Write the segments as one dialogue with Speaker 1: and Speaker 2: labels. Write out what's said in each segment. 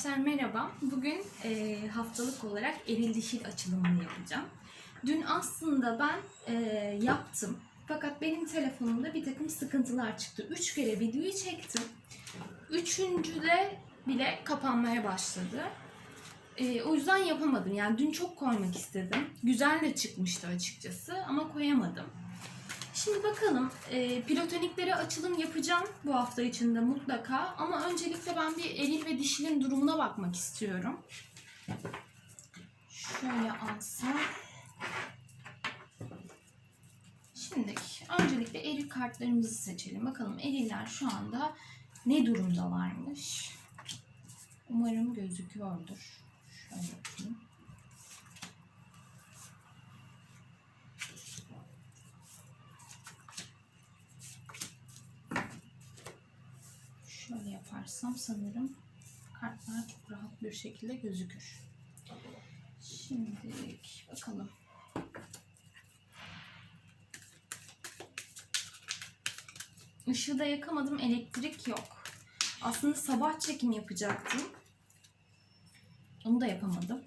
Speaker 1: Arkadaşlar merhaba. Bugün e, haftalık olarak eril dişil açılımını yapacağım. Dün aslında ben e, yaptım. Fakat benim telefonumda bir takım sıkıntılar çıktı. Üç kere videoyu çektim. Üçüncüde bile kapanmaya başladı. E, o yüzden yapamadım. Yani dün çok koymak istedim. Güzel de çıkmıştı açıkçası ama koyamadım. Şimdi bakalım e, platonikleri açılım yapacağım bu hafta içinde mutlaka ama öncelikle ben bir eril ve dişilin durumuna bakmak istiyorum. Şöyle alsam. Şimdi öncelikle eril kartlarımızı seçelim. Bakalım eriller şu anda ne durumda varmış. Umarım gözüküyordur. Şöyle yapayım. Şöyle yaparsam sanırım kartlar çok rahat bir şekilde gözükür. Şimdi bakalım. Işığı da yakamadım. Elektrik yok. Aslında sabah çekim yapacaktım. Onu da yapamadım.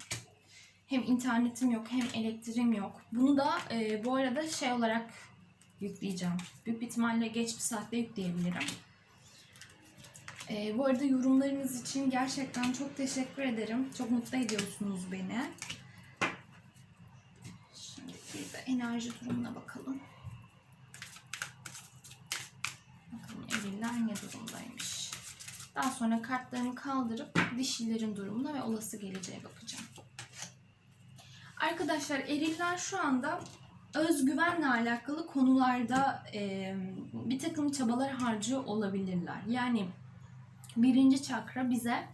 Speaker 1: Hem internetim yok hem elektriğim yok. Bunu da e, bu arada şey olarak yükleyeceğim. Büyük ihtimalle geç bir saatte yükleyebilirim. Ee, bu arada yorumlarınız için gerçekten çok teşekkür ederim. Çok mutlu ediyorsunuz beni. Şimdi bir de enerji durumuna bakalım. Bakalım eriller ne durumdaymış. Daha sonra kartlarımı kaldırıp dişilerin durumuna ve olası geleceğe bakacağım. Arkadaşlar eriller şu anda özgüvenle alakalı konularda e, bir takım çabalar harcıyor olabilirler. Yani birinci çakra bize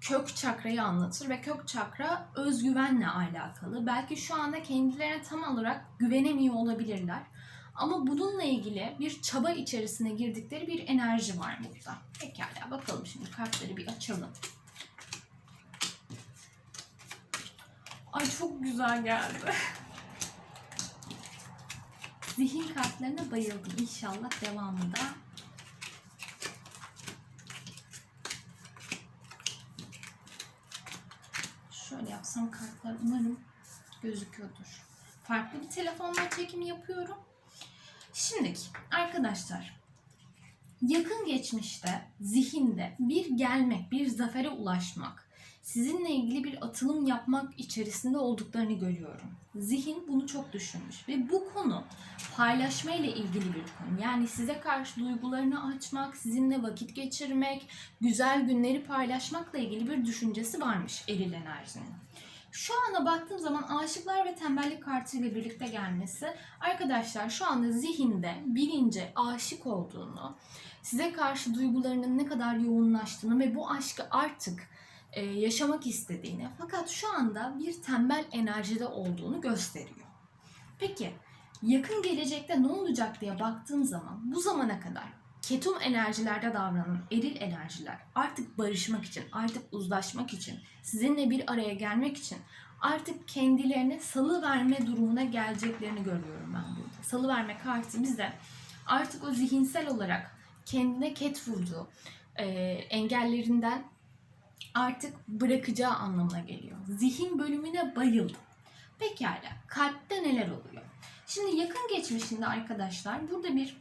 Speaker 1: kök çakrayı anlatır ve kök çakra özgüvenle alakalı. Belki şu anda kendilerine tam olarak güvenemiyor olabilirler. Ama bununla ilgili bir çaba içerisine girdikleri bir enerji var burada. Pekala bakalım şimdi kartları bir açalım. Ay çok güzel geldi. Zihin kartlarına bayıldım. İnşallah devamında Yapsam kartlar umarım gözüküyordur. Farklı bir telefonla çekim yapıyorum. Şimdi arkadaşlar yakın geçmişte zihinde bir gelmek, bir zafere ulaşmak, sizinle ilgili bir atılım yapmak içerisinde olduklarını görüyorum. Zihin bunu çok düşünmüş ve bu konu paylaşma ile ilgili bir konu. Yani size karşı duygularını açmak, sizinle vakit geçirmek, güzel günleri paylaşmakla ilgili bir düşüncesi varmış eril enerjinin. Şu ana baktığım zaman aşıklar ve tembellik kartı ile birlikte gelmesi arkadaşlar şu anda zihinde bilince aşık olduğunu, size karşı duygularının ne kadar yoğunlaştığını ve bu aşkı artık e, yaşamak istediğini fakat şu anda bir tembel enerjide olduğunu gösteriyor. Peki yakın gelecekte ne olacak diye baktığım zaman bu zamana kadar ketum enerjilerde davranan eril enerjiler artık barışmak için, artık uzlaşmak için, sizinle bir araya gelmek için artık kendilerine salı verme durumuna geleceklerini görüyorum ben burada. Salı verme kartı bize artık o zihinsel olarak kendine ket vurduğu e, engellerinden artık bırakacağı anlamına geliyor. Zihin bölümüne bayıldım. Pekala, kalpte neler oluyor? Şimdi yakın geçmişinde arkadaşlar burada bir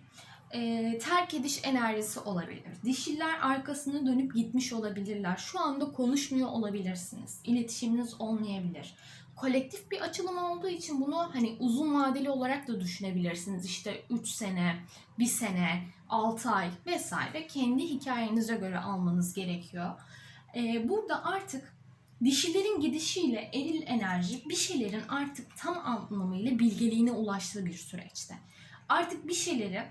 Speaker 1: e, terk ediş enerjisi olabilir. Dişiller arkasını dönüp gitmiş olabilirler. Şu anda konuşmuyor olabilirsiniz. İletişiminiz olmayabilir. Kolektif bir açılım olduğu için bunu hani uzun vadeli olarak da düşünebilirsiniz. İşte 3 sene, 1 sene, 6 ay vesaire kendi hikayenize göre almanız gerekiyor. Ee, burada artık dişilerin gidişiyle eril enerji bir şeylerin artık tam anlamıyla bilgeliğine ulaştığı bir süreçte. Artık bir şeyleri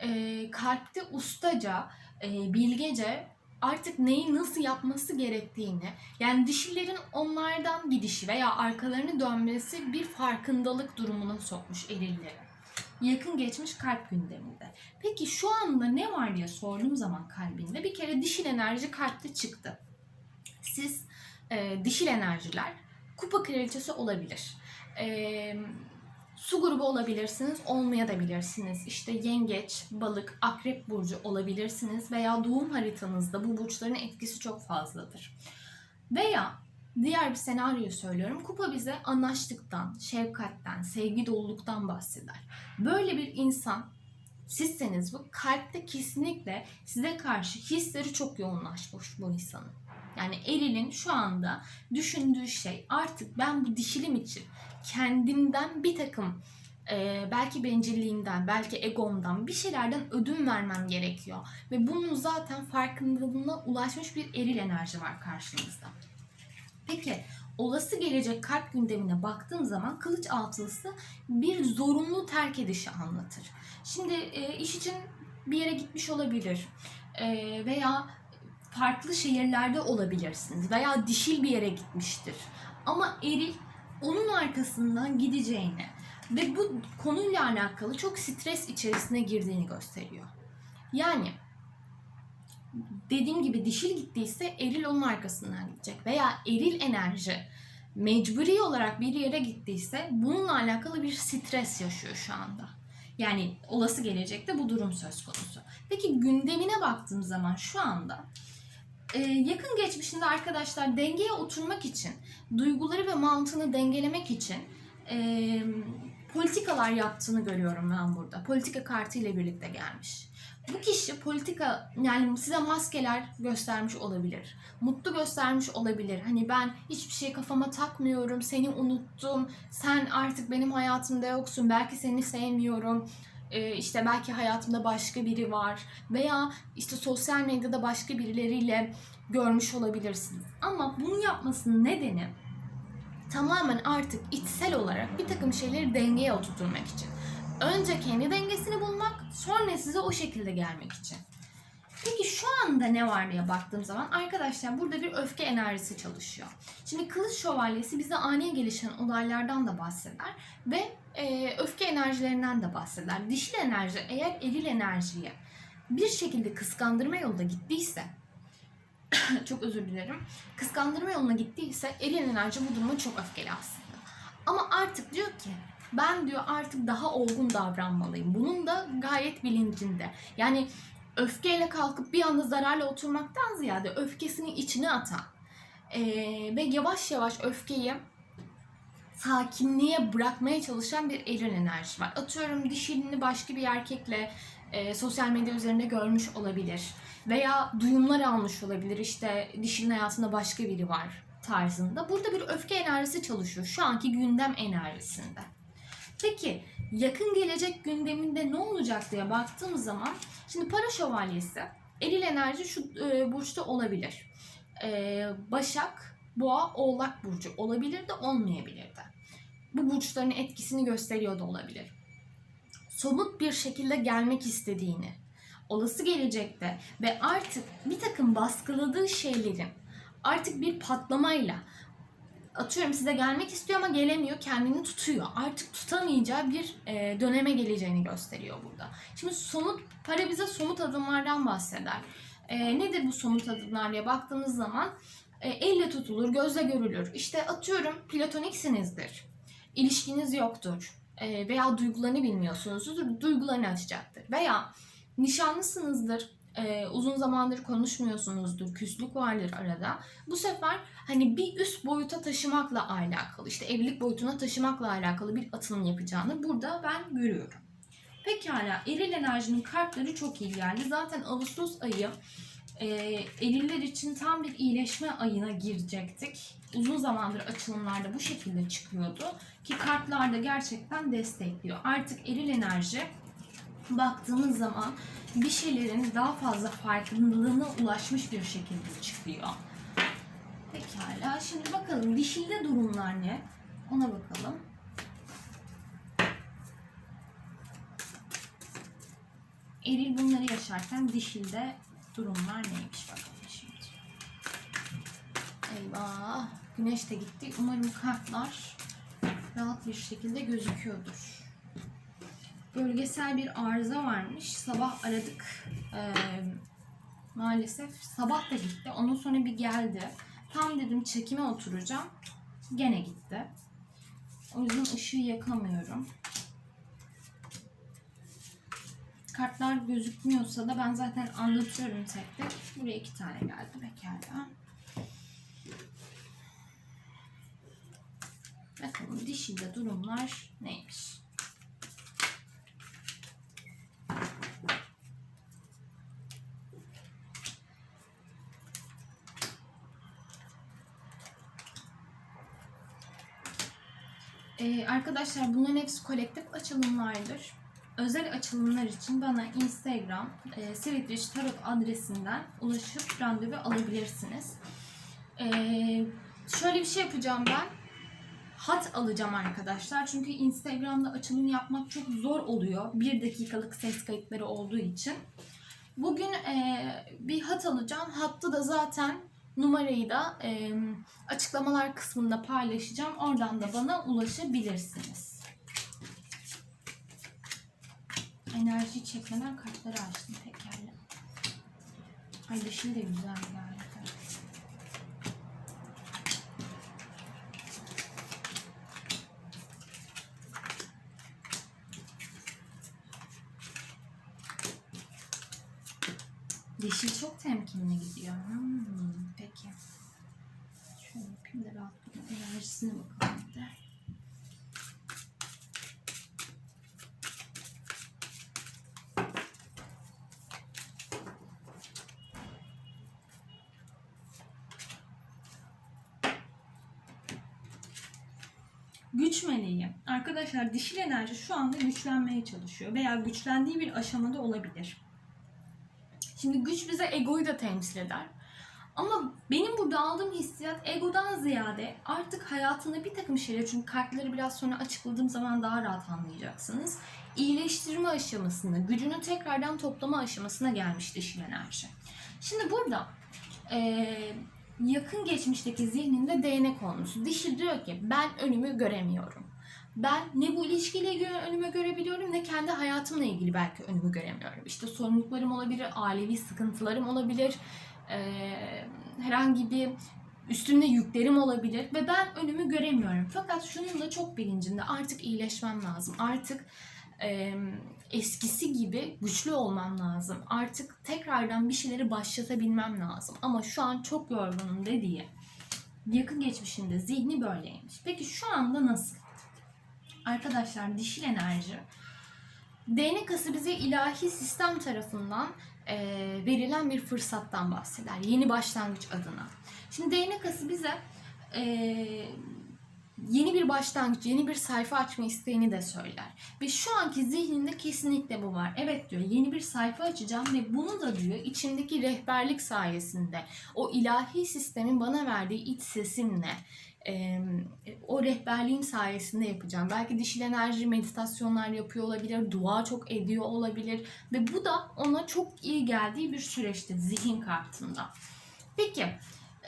Speaker 1: e, kalpte ustaca, e, bilgece artık neyi nasıl yapması gerektiğini yani dişilerin onlardan gidişi veya arkalarını dönmesi bir farkındalık durumuna sokmuş erilleri. Yakın geçmiş kalp gündeminde. Peki şu anda ne var diye sorduğum zaman kalbinde bir kere dişil enerji kalpte çıktı. Siz e, dişil enerjiler kupa kraliçesi olabilir. E, su grubu olabilirsiniz, olmayabilirsiniz. İşte yengeç, balık, akrep burcu olabilirsiniz veya doğum haritanızda bu burçların etkisi çok fazladır. Veya diğer bir senaryoyu söylüyorum. Kupa bize anlaştıktan, şefkatten, sevgi doluluktan bahseder. Böyle bir insan sizseniz bu kalpte kesinlikle size karşı hisleri çok yoğunlaşmış bu insanın. Yani Eril'in şu anda düşündüğü şey artık ben bu dişilim için kendimden bir takım e, belki bencilliğimden, belki egomdan bir şeylerden ödün vermem gerekiyor. Ve bunun zaten farkındalığına ulaşmış bir eril enerji var karşımızda. Peki olası gelecek kalp gündemine baktığım zaman kılıç altılısı bir zorunlu terk edişi anlatır. Şimdi e, iş için bir yere gitmiş olabilir E, veya farklı şehirlerde olabilirsiniz veya dişil bir yere gitmiştir. Ama eril onun arkasından gideceğini ve bu konuyla alakalı çok stres içerisine girdiğini gösteriyor. Yani dediğim gibi dişil gittiyse eril onun arkasından gidecek veya eril enerji mecburi olarak bir yere gittiyse bununla alakalı bir stres yaşıyor şu anda. Yani olası gelecekte bu durum söz konusu. Peki gündemine baktığım zaman şu anda e, yakın geçmişinde arkadaşlar dengeye oturmak için, duyguları ve mantığını dengelemek için e, politikalar yaptığını görüyorum ben burada. Politika kartı ile birlikte gelmiş. Bu kişi politika yani size maskeler göstermiş olabilir. Mutlu göstermiş olabilir. Hani ben hiçbir şey kafama takmıyorum. Seni unuttum. Sen artık benim hayatımda yoksun. Belki seni sevmiyorum. Ee, işte belki hayatımda başka biri var. Veya işte sosyal medyada başka birileriyle görmüş olabilirsiniz. Ama bunu yapmasının nedeni tamamen artık içsel olarak bir takım şeyleri dengeye oturtmak için. Önce kendi dengesini bulmak, sonra size o şekilde gelmek için. Peki şu anda ne var diye baktığım zaman arkadaşlar burada bir öfke enerjisi çalışıyor. Şimdi kılıç şövalyesi bize ani gelişen olaylardan da bahseder ve e, öfke enerjilerinden de bahseder. Dişil enerji eğer eril enerjiye bir şekilde kıskandırma yolunda gittiyse çok özür dilerim. Kıskandırma yoluna gittiyse eril enerji bu duruma çok öfkeli aslında. Ama artık diyor ki ben diyor artık daha olgun davranmalıyım. Bunun da gayet bilincinde. Yani öfkeyle kalkıp bir anda zararla oturmaktan ziyade öfkesini içine atan ee, ve yavaş yavaş öfkeyi sakinliğe bırakmaya çalışan bir eril enerji var. Atıyorum dişilini başka bir erkekle e, sosyal medya üzerinde görmüş olabilir. Veya duyumlar almış olabilir. İşte dişinin hayatında başka biri var tarzında. Burada bir öfke enerjisi çalışıyor şu anki gündem enerjisinde. Peki yakın gelecek gündeminde ne olacak diye baktığımız zaman şimdi para şövalyesi eril enerji şu e, burçta olabilir. E, Başak, Boğa, Oğlak burcu olabilir de olmayabilir de. Bu burçların etkisini gösteriyor da olabilir. Somut bir şekilde gelmek istediğini, olası gelecekte ve artık bir takım baskıladığı şeylerin artık bir patlamayla atıyorum size gelmek istiyor ama gelemiyor kendini tutuyor. Artık tutamayacağı bir e, döneme geleceğini gösteriyor burada. Şimdi somut para bize somut adımlardan bahseder. E, nedir bu somut adımlar diye baktığımız zaman e, elle tutulur, gözle görülür. İşte atıyorum platoniksinizdir. İlişkiniz yoktur. E, veya duygularını bilmiyorsunuzdur. Duygularını açacaktır. Veya nişanlısınızdır e, uzun zamandır konuşmuyorsunuzdur, küslük vardır arada. Bu sefer hani bir üst boyuta taşımakla alakalı, işte evlilik boyutuna taşımakla alakalı bir atılım yapacağını burada ben görüyorum. Pekala, eril enerjinin kartları çok iyi geldi. Zaten Ağustos ayı e, eriller için tam bir iyileşme ayına girecektik. Uzun zamandır açılımlarda bu şekilde çıkıyordu. Ki kartlar da gerçekten destekliyor. Artık eril enerji baktığımız zaman bir şeylerin daha fazla farkındalığına ulaşmış bir şekilde çıkıyor. Pekala. Şimdi bakalım dişilde durumlar ne? Ona bakalım. Eril bunları yaşarken dişilde durumlar neymiş bakalım şimdi. Eyvah. Güneş de gitti. Umarım kartlar rahat bir şekilde gözüküyordur bölgesel bir arıza varmış. Sabah aradık. Ee, maalesef sabah da gitti. Ondan sonra bir geldi. Tam dedim çekime oturacağım. Gene gitti. O yüzden ışığı yakamıyorum. Kartlar gözükmüyorsa da ben zaten anlatıyorum tek tek. Buraya iki tane geldi pekala. Bakalım dişilde durumlar neymiş? Ee, arkadaşlar bunların hepsi kolektif açılımlardır. Özel açılımlar için bana Instagram e, Sivitliş Tarot adresinden ulaşıp randevu alabilirsiniz. Ee, şöyle bir şey yapacağım ben. Hat alacağım arkadaşlar. Çünkü Instagram'da açılım yapmak çok zor oluyor. Bir dakikalık ses kayıtları olduğu için. Bugün e, bir hat alacağım. Hattı da zaten numarayı da e, açıklamalar kısmında paylaşacağım. Oradan da bana ulaşabilirsiniz. Enerji çekmeden kartları açtım tekerle. Ay dişim de güzel geldi. Dişi çok temkinli gidiyor. Hmm, peki. Şöyle yapayım da rahatlıkla enerjisine bakalım bir de. Güç meleği. Arkadaşlar dişil enerji şu anda güçlenmeye çalışıyor veya güçlendiği bir aşamada olabilir. Şimdi güç bize egoyu da temsil eder. Ama benim burada aldığım hissiyat egodan ziyade artık hayatında bir takım şeyler çünkü kartları biraz sonra açıkladığım zaman daha rahat anlayacaksınız. İyileştirme aşamasına, gücünü tekrardan toplama aşamasına gelmiş dişil enerji. Şimdi burada eee, yakın geçmişteki zihninde değnek olmuş. Dişil diyor ki ben önümü göremiyorum. Ben ne bu ilişkiyle önümü görebiliyorum ne kendi hayatımla ilgili belki önümü göremiyorum. İşte sorumluluklarım olabilir, ailevi sıkıntılarım olabilir, eee, herhangi bir üstümde yüklerim olabilir ve ben önümü göremiyorum. Fakat şunun da çok bilincinde artık iyileşmem lazım. Artık eee, eskisi gibi güçlü olmam lazım. Artık tekrardan bir şeyleri başlatabilmem lazım. Ama şu an çok yorgunum dediği yakın geçmişinde zihni böyleymiş. Peki şu anda nasıl? Arkadaşlar dişil enerji değnek ası bize ilahi sistem tarafından e, verilen bir fırsattan bahseder. Yeni başlangıç adına. Şimdi değnek ası bize e, yeni bir başlangıç, yeni bir sayfa açma isteğini de söyler. Ve şu anki zihninde kesinlikle bu var. Evet diyor yeni bir sayfa açacağım ve bunu da diyor içimdeki rehberlik sayesinde o ilahi sistemin bana verdiği iç sesimle o rehberliğim sayesinde yapacağım. Belki dişil enerji meditasyonlar yapıyor olabilir, dua çok ediyor olabilir ve bu da ona çok iyi geldiği bir süreçti zihin kartında. Peki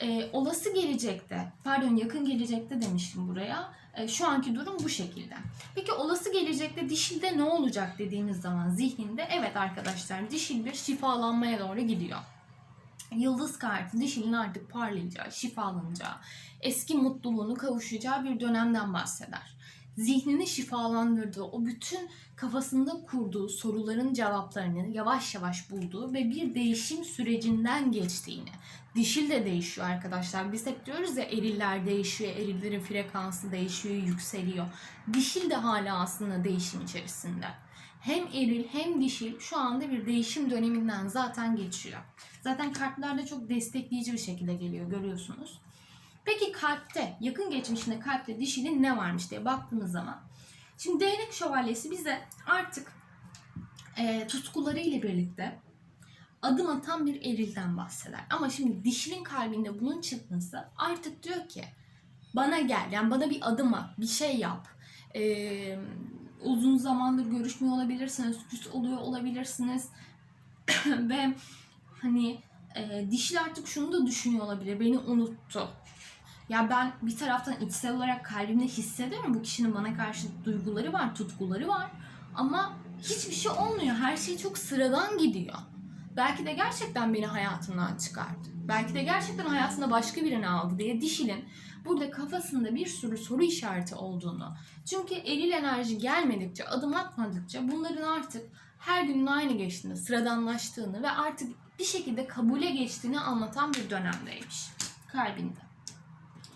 Speaker 1: e, olası gelecekte, pardon yakın gelecekte demiştim buraya. E, şu anki durum bu şekilde. Peki olası gelecekte dişilde ne olacak dediğimiz zaman zihninde evet arkadaşlar dişil bir şifalanmaya doğru gidiyor. Yıldız kartı dişilin artık parlayacağı, şifalanacağı, eski mutluluğunu kavuşacağı bir dönemden bahseder. Zihnini şifalandırdığı, o bütün kafasında kurduğu soruların cevaplarını yavaş yavaş bulduğu ve bir değişim sürecinden geçtiğini. Dişil de değişiyor arkadaşlar. Biz hep diyoruz ya eriller değişiyor, erillerin frekansı değişiyor, yükseliyor. Dişil de hala aslında değişim içerisinde. Hem eril hem dişil şu anda bir değişim döneminden zaten geçiyor. Zaten kartlarda çok destekleyici bir şekilde geliyor görüyorsunuz. Peki kalpte, yakın geçmişinde kalpte dişilin ne varmış diye baktığımız zaman. Şimdi değnek şövalyesi bize artık e, tutkuları ile birlikte adım atan bir erilden bahseder. Ama şimdi dişilin kalbinde bunun çıkması artık diyor ki bana gel yani bana bir adım at, bir şey yap. E, uzun zamandır görüşmüyor olabilirsiniz, küs oluyor olabilirsiniz ve hani e, dişil artık şunu da düşünüyor olabilir, beni unuttu. Ya ben bir taraftan içsel olarak kalbimde hissediyorum bu kişinin bana karşı duyguları var, tutkuları var. Ama hiçbir şey olmuyor. Her şey çok sıradan gidiyor. Belki de gerçekten beni hayatından çıkardı. Belki de gerçekten hayatında başka birini aldı diye dişilin burada kafasında bir sürü soru işareti olduğunu. Çünkü eril enerji gelmedikçe, adım atmadıkça bunların artık her günün aynı geçtiğini, sıradanlaştığını ve artık bir şekilde kabule geçtiğini anlatan bir dönemdeymiş kalbinde.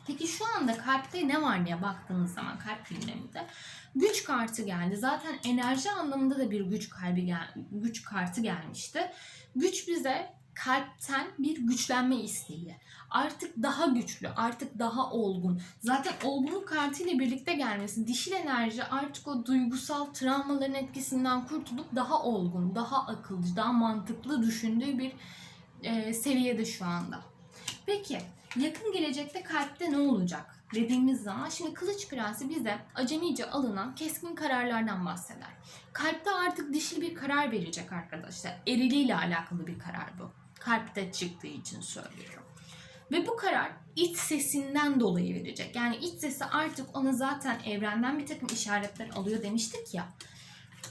Speaker 1: Peki şu anda kalpte ne var diye baktığımız zaman kalp gündeminde güç kartı geldi. Zaten enerji anlamında da bir güç kalbi gel güç kartı gelmişti. Güç bize kalpten bir güçlenme isteği. Artık daha güçlü, artık daha olgun. Zaten olgunluk kartıyla birlikte gelmesi, dişil enerji artık o duygusal travmaların etkisinden kurtulup daha olgun, daha akılcı, daha mantıklı düşündüğü bir e, seviyede şu anda. Peki yakın gelecekte kalpte ne olacak dediğimiz zaman şimdi Kılıç Prensi bize acemice alınan keskin kararlardan bahseder. Kalpte artık dişil bir karar verecek arkadaşlar. Eriliyle alakalı bir karar bu. Kalpte çıktığı için söylüyorum. Ve bu karar iç sesinden dolayı verecek. Yani iç sesi artık ona zaten evrenden bir takım işaretler alıyor demiştik ya.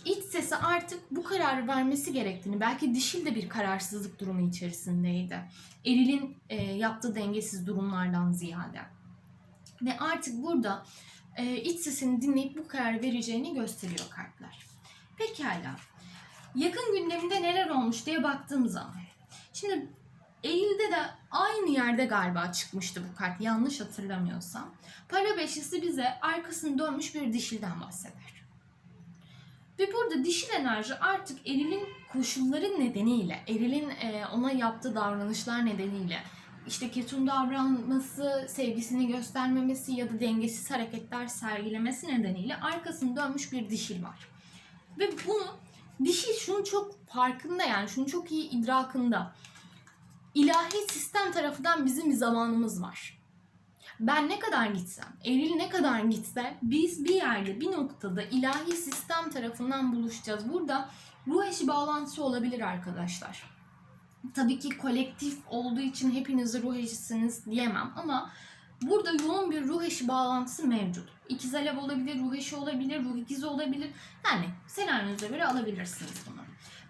Speaker 1: İç sesi artık bu kararı vermesi gerektiğini, belki dişil de bir kararsızlık durumu içerisindeydi. Eril'in e, yaptığı dengesiz durumlardan ziyade. Ve artık burada e, iç sesini dinleyip bu kararı vereceğini gösteriyor kartlar. Pekala. Yakın gündeminde neler olmuş diye baktığım zaman. Şimdi Eylül'de de aynı yerde galiba çıkmıştı bu kart yanlış hatırlamıyorsam. Para beşlisi bize arkasını dönmüş bir dişilden bahseder. Ve burada dişil enerji artık Eril'in koşulları nedeniyle, Eril'in e, ona yaptığı davranışlar nedeniyle işte ketum davranması, sevgisini göstermemesi ya da dengesiz hareketler sergilemesi nedeniyle arkasını dönmüş bir dişil var. Ve bunu dişil şunu çok farkında yani şunu çok iyi idrakında. İlahi sistem tarafından bizim bir zamanımız var. Ben ne kadar gitsem, Eril ne kadar gitse biz bir yerde bir noktada ilahi sistem tarafından buluşacağız. Burada ruh eşi bağlantısı olabilir arkadaşlar. Tabii ki kolektif olduğu için hepiniz ruh eşisiniz diyemem ama burada yoğun bir ruh eşi bağlantısı mevcut. İkiz alev olabilir, ruh eşi olabilir, ruh ikizi olabilir. Yani senaryonuza göre alabilirsiniz bunu.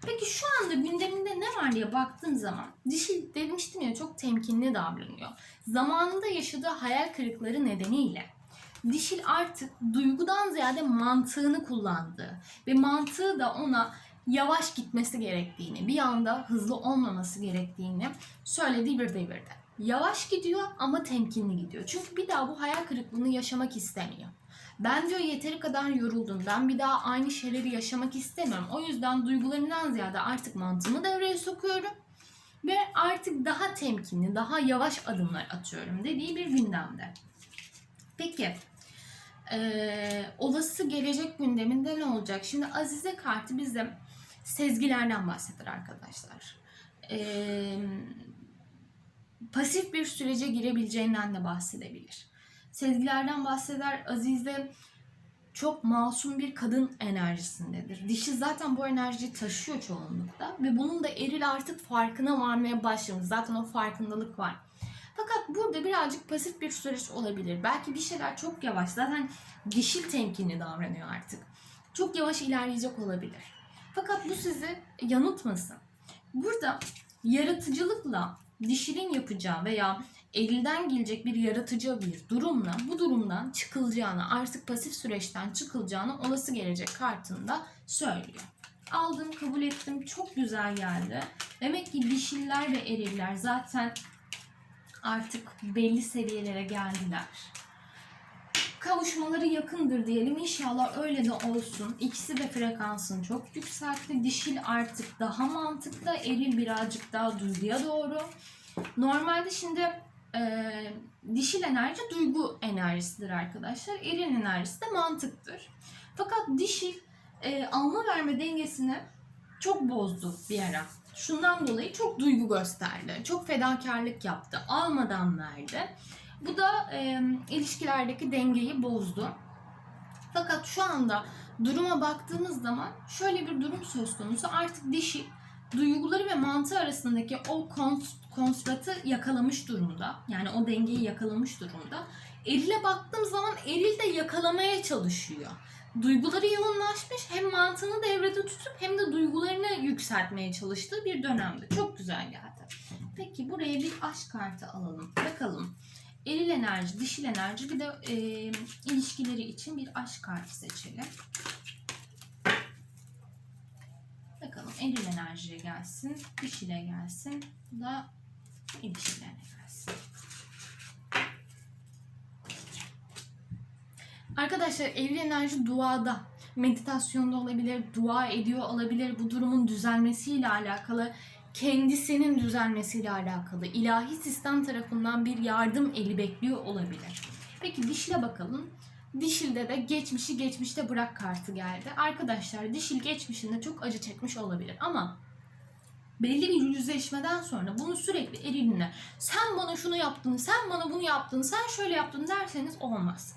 Speaker 1: Peki şu anda gündeminde ne var diye baktığım zaman dişi demiştim ya çok temkinli davranıyor. Zamanında yaşadığı hayal kırıkları nedeniyle dişil artık duygudan ziyade mantığını kullandığı ve mantığı da ona yavaş gitmesi gerektiğini, bir anda hızlı olmaması gerektiğini söylediği bir devirde. Yavaş gidiyor ama temkinli gidiyor. Çünkü bir daha bu hayal kırıklığını yaşamak istemiyor. Ben diyor yeteri kadar yoruldum. Ben bir daha aynı şeyleri yaşamak istemiyorum. O yüzden duygularımdan ziyade artık mantığımı devreye sokuyorum. Ve artık daha temkinli, daha yavaş adımlar atıyorum dediği bir gündemde. Peki, ee, olası gelecek gündeminde ne olacak? Şimdi Azize kartı bize sezgilerden bahseder arkadaşlar. Ee, pasif bir sürece girebileceğinden de bahsedebilir. Sezgilerden bahseder. Azize çok masum bir kadın enerjisindedir. Dişi zaten bu enerjiyi taşıyor çoğunlukla ve bunun da eril artık farkına varmaya başlamış. Zaten o farkındalık var. Fakat burada birazcık pasif bir süreç olabilir. Belki bir şeyler çok yavaş. Zaten dişil temkinli davranıyor artık. Çok yavaş ilerleyecek olabilir. Fakat bu sizi yanıltmasın. Burada yaratıcılıkla dişilin yapacağı veya elden gelecek bir yaratıcı bir durumla bu durumdan çıkılacağını, artık pasif süreçten çıkılacağını olası gelecek kartında söylüyor. Aldım, kabul ettim. Çok güzel geldi. Demek ki dişiller ve eriller zaten artık belli seviyelere geldiler. Kavuşmaları yakındır diyelim. İnşallah öyle de olsun. İkisi de frekansını çok yükseltti. Dişil artık daha mantıklı, eril birazcık daha duyguya doğru. Normalde şimdi e, dişil enerji duygu enerjisidir arkadaşlar. Eril enerjisi de mantıktır. Fakat dişil e, alma verme dengesini çok bozdu bir ara. Şundan dolayı çok duygu gösterdi. Çok fedakarlık yaptı. Almadan verdi. Bu da e, ilişkilerdeki dengeyi bozdu. Fakat şu anda duruma baktığımız zaman şöyle bir durum söz konusu. Artık dişi duyguları ve mantığı arasındaki o kons konstratı yakalamış durumda. Yani o dengeyi yakalamış durumda. Eril'e baktığım zaman Eril de yakalamaya çalışıyor. Duyguları yoğunlaşmış hem mantığını devrede tutup hem de duygularını yükseltmeye çalıştığı bir dönemde. Çok güzel geldi. Peki buraya bir aşk kartı alalım. Bakalım. Eril enerji, dişil enerji bir de e, ilişkileri için bir aşk kartı seçelim. Bakalım eril enerjiye gelsin, dişile gelsin. Bu da ilişkilerine gelsin. Arkadaşlar evli enerji duada, meditasyonda olabilir, dua ediyor olabilir. Bu durumun düzelmesiyle alakalı, kendisinin düzelmesiyle alakalı, ilahi sistem tarafından bir yardım eli bekliyor olabilir. Peki dişile bakalım. Dişilde de geçmişi geçmişte bırak kartı geldi. Arkadaşlar dişil geçmişinde çok acı çekmiş olabilir ama belli bir yüzleşmeden sonra bunu sürekli eriline sen bana şunu yaptın, sen bana bunu yaptın, sen şöyle yaptın derseniz olmaz.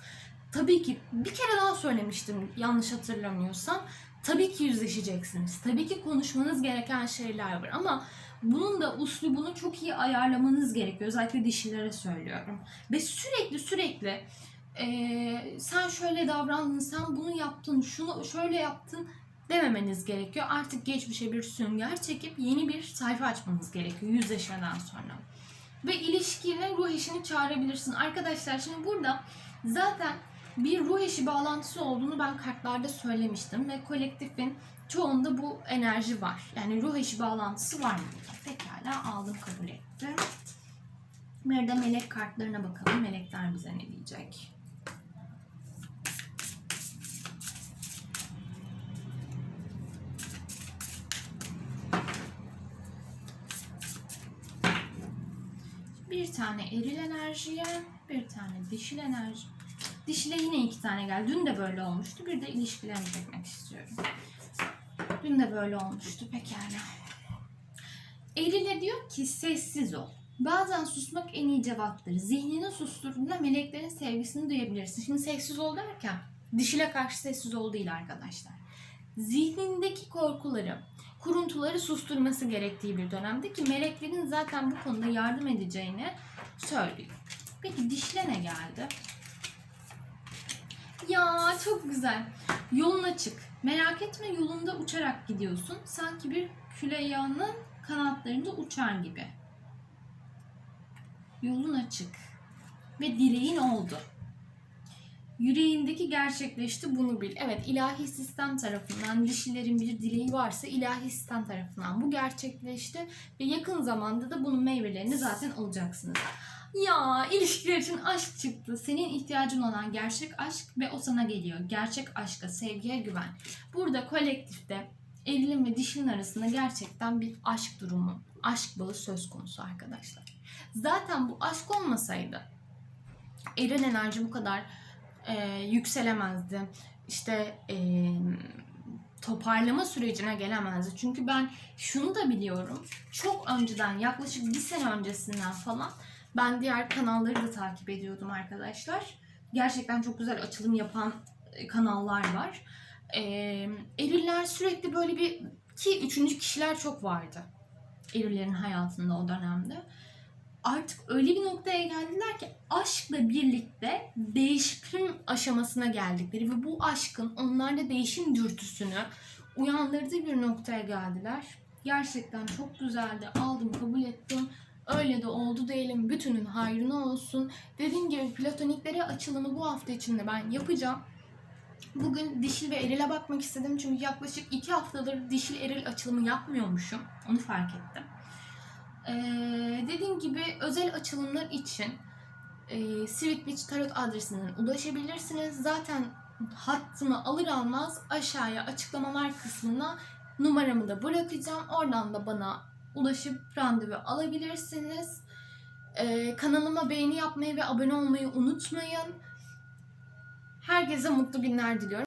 Speaker 1: Tabii ki bir kere daha söylemiştim yanlış hatırlamıyorsam. Tabii ki yüzleşeceksiniz. Tabii ki konuşmanız gereken şeyler var ama bunun da uslubunu çok iyi ayarlamanız gerekiyor. Özellikle dişilere söylüyorum. Ve sürekli sürekli eee, sen şöyle davrandın, sen bunu yaptın, şunu şöyle yaptın dememeniz gerekiyor. Artık geçmişe bir sünger çekip yeni bir sayfa açmanız gerekiyor yüzleşmeden sonra. Ve ilişkine ruh eşini çağırabilirsin. Arkadaşlar şimdi burada zaten bir ruh eşi bağlantısı olduğunu ben kartlarda söylemiştim ve kolektifin çoğunda bu enerji var. Yani ruh eşi bağlantısı var mı? Pekala aldım kabul ettim. Bir de melek kartlarına bakalım. Melekler bize ne diyecek? Bir tane eril enerjiye, bir tane dişil enerji. Dişile yine iki tane geldi. Dün de böyle olmuştu. Bir de ilişkilerimi çekmek istiyorum. Dün de böyle olmuştu. Pekala. Eril'e diyor ki sessiz ol. Bazen susmak en iyi cevaptır. Zihnini susturduğunda meleklerin sevgisini duyabilirsin. Şimdi sessiz ol derken dişile karşı sessiz ol değil arkadaşlar. Zihnindeki korkuları, kuruntuları susturması gerektiği bir dönemde ki meleklerin zaten bu konuda yardım edeceğini söylüyor. Peki dişle ne geldi? Ya çok güzel. Yolun açık. Merak etme yolunda uçarak gidiyorsun. Sanki bir küleyanın kanatlarında uçar gibi. Yolun açık. Ve dileğin oldu. Yüreğindeki gerçekleşti bunu bil. Evet ilahi sistem tarafından dişilerin bir dileği varsa ilahi sistem tarafından bu gerçekleşti. Ve yakın zamanda da bunun meyvelerini zaten alacaksınız. Ya ilişkiler için aşk çıktı. Senin ihtiyacın olan gerçek aşk ve o sana geliyor. Gerçek aşka, sevgiye güven. Burada kolektifte erilin ve dişinin arasında gerçekten bir aşk durumu, aşk bağı söz konusu arkadaşlar. Zaten bu aşk olmasaydı eril enerji bu kadar e, yükselemezdi. İşte e, toparlama sürecine gelemezdi. Çünkü ben şunu da biliyorum. Çok önceden yaklaşık bir sene öncesinden falan ben diğer kanalları da takip ediyordum arkadaşlar. Gerçekten çok güzel açılım yapan e, kanallar var. E, eriller sürekli böyle bir ki üçüncü kişiler çok vardı. Erillerin hayatında o dönemde. Artık öyle bir noktaya geldiler ki aşkla birlikte değişim aşamasına geldikleri ve bu aşkın onlarda değişim dürtüsünü uyandırdığı bir noktaya geldiler. Gerçekten çok güzeldi. Aldım, kabul ettim. Öyle de oldu diyelim. Bütünün hayrına olsun. Dediğim gibi platoniklere açılımı bu hafta içinde ben yapacağım. Bugün dişil ve erile bakmak istedim. Çünkü yaklaşık iki haftadır dişil eril açılımı yapmıyormuşum. Onu fark ettim. Ee, dediğim gibi özel açılımlar için e, Sweet Beach Tarot adresinden ulaşabilirsiniz. Zaten hattımı alır almaz aşağıya açıklamalar kısmına numaramı da bırakacağım. Oradan da bana ulaşıp randevu alabilirsiniz. Ee, kanalıma beğeni yapmayı ve abone olmayı unutmayın. Herkese mutlu günler diliyorum.